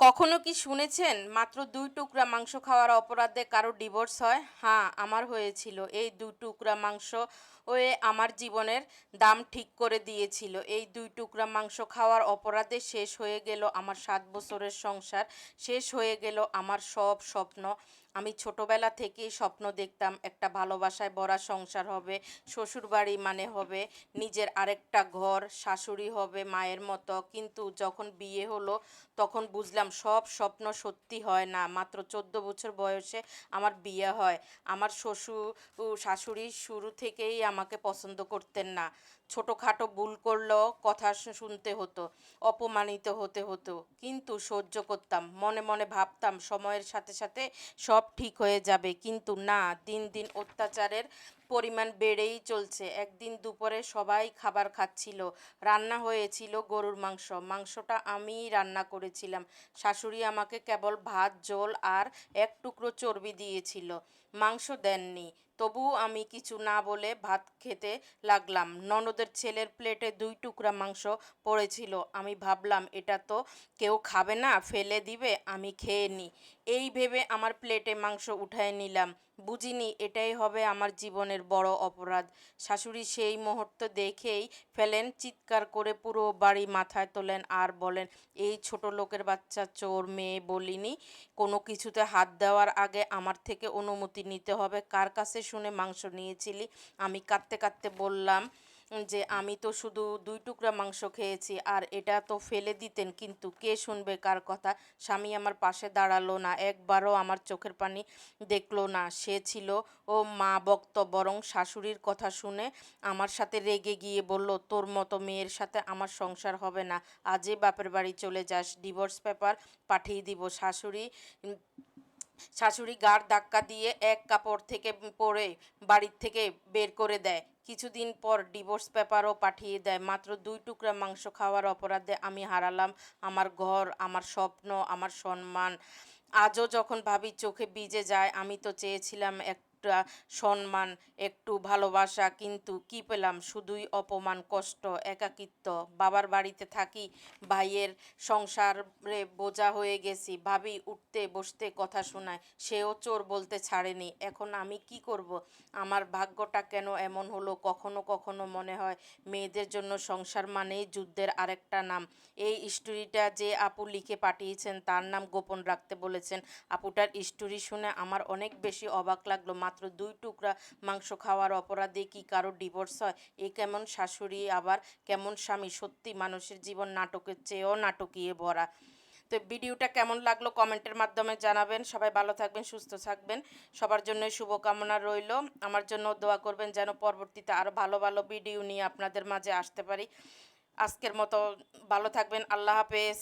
কখনো কি শুনেছেন? মাত্র দুই টুকরা মাংস খাওয়ার অপরাধে কারও ডিভোর্স হয়? হ্যাঁ আমার হয়েছিল। এই দুই টুকরা মাংস ওয়ে আমার জীবনের দাম ঠিক করে দিয়েছিল। এই দুই টুকরা মাংস খাওয়ার অপরাধে শেষ হয়ে গেল আমার সাত বছরের সংসার, শেষ হয়ে গেল আমার সব স্বপ্ন। আমি ছোটবেলা থেকেই স্বপ্ন দেখতাম, একটা ভালোবাসায় ভরা সংসার হবে, শ্বশুরবাড়ি মানে হবে, নিজের আরেকটা ঘর, শাশুড়ি হবে মায়ের মতো। কিন্তু যখন বিয়ে হলো, তখন বুঝলাম সব স্বপ্ন সত্যি হয় না। মাত্র চোদ্দ বছর বয়সে আমার বিয়ে হয়। আমার শ্বশুর শাশুড়ি শুরু থেকেই আমাকে পছন্দ করতেন না। ছোটোখাটো ভুল করলেও কথা শুনতে হতো, অপমানিত হতে হতো। কিন্তু সহ্য করতাম, মনে মনে ভাবতাম সময়ের সাথে সাথে সব ঠিক হয়ে যাবে। কিন্তু না, দিন দিন অত্যাচারের পরিমাণ বেড়েই চলছে। একদিন দুপুরে সবাই খাবার খাচ্ছিল, রান্না হয়েছিল গরুর মাংস। মাংসটা আমিই রান্না করেছিলাম। শাশুড়ি আমাকে কেবল ভাত, জল আর এক টুকরো চর্বি দিয়েছিল। মাংস দেননি। তবুও আমি কিছু না বলে ভাত খেতে লাগলাম। ননদের ছেলের প্লেটে দুই টুকরা মাংস পড়েছিল। আমি ভাবলাম, এটা তো কেউ খাবে না, ফেলে দিবে, আমি খেয়ে নিই এই ভেবে আমার প্লেটে মাংস উঠায় নিলাম। বুঝিনি, এটাই হবে আমার জীবনের বড় অপরাধ। শাশুড়ি সেই মুহূর্ত দেখেই ফেলেন, চিৎকার করে পুরো বাড়ি মাথায় তোলেন আর বলেন, এই ছোট লোকের বাচ্চা চোর মেয়ে বলিনি। কোনো কিছুতে হাত দেওয়ার আগে আমার থেকে অনুমতি নিতে হবে। কার কাছে শুনে মাংস নিয়েছিলি? আমি কাঁদতে কাঁদতে বললাম যে আমি তো শুধু দুই টুকরা মাংস খেয়েছি আর এটা তো ফেলে দিতেন, কিন্তু কে শুনবে কার কথা? স্বামী আমার পাশে দাঁড়াল না, একবারও আমার চোখের পানি দেখল না। সে ছিল ও মা বক্ত বরং শাশুড়ির কথা শুনে আমার সাথে রেগে গিয়ে বলল, তোর মতো মেয়ের সাথে আমার সংসার হবে না, আজই বাপের বাড়ি চলে যাস, ডিভোর্স পেপার পাঠিয়ে দিব। শাশুড়ি শাশুড়ি গাড় ধাক্কা দিয়ে এক কাপড় থেকে পরে বাড়ির থেকে বের করে দেয়। কিছুদিন পর ডিভোর্স পেপারও পাঠিয়ে দেয়। মাত্র দুই টুকরা মাংস খাওয়ার অপরাধে আমি হারালাম। আমার ঘর, আমার স্বপ্ন, আমার সম্মান। আজও যখন ভাবি চোখে বিজে যায়, আমি তো চেয়েছিলাম একটা সম্মান, একটু ভালোবাসা, কিন্তু কি পেলাম? শুধুই অপমান, কষ্ট, একাকিত্ব। বাবার বাড়িতে থাকি, ভাইয়ের সংসারে বোঝা হয়ে গেছি, ভাবি উঠতে বসতে কথা শোনায়, সেও চোর বলতে ছাড়েনি। এখন আমি কি করব? আমার ভাগ্যটা কেন এমন হলো? কখনো কখনো মনে হয় মেয়েদের জন্য সংসার মানেই যুদ্ধের আরেকটা নাম। এই স্টোরিটা যে আপু লিখে পাঠিয়েছেন, তার নাম গোপন রাখতে বলেছেন। আপুটার স্টোরি শুনে আমার অনেক বেশি অবাক লাগল। মাত্র দুই টুকরা মাংস খাওয়ার অপরাধে কি কারও ডিভোর্স হয়? এ কেমন শাশুড়ি? আবার কেমন স্বামী? সত্যি মানুষের জীবন নাটকের চেয়েও নাটকীয় ভরা। তো ভিডিওটা কেমন লাগল কমেন্টের মাধ্যমে জানাবেন। সবাই ভালো থাকবেন, সুস্থ থাকবেন। সবার জন্য শুভকামনা রইল। আমার জন্য দোয়া করবেন যেন পরবর্তীতে আরও ভালো ভালো ভিডিও নিয়ে আপনাদের মাঝে আসতে পারি। আজকের মতো ভালো থাকবেন। আল্লাহ হাফেজ।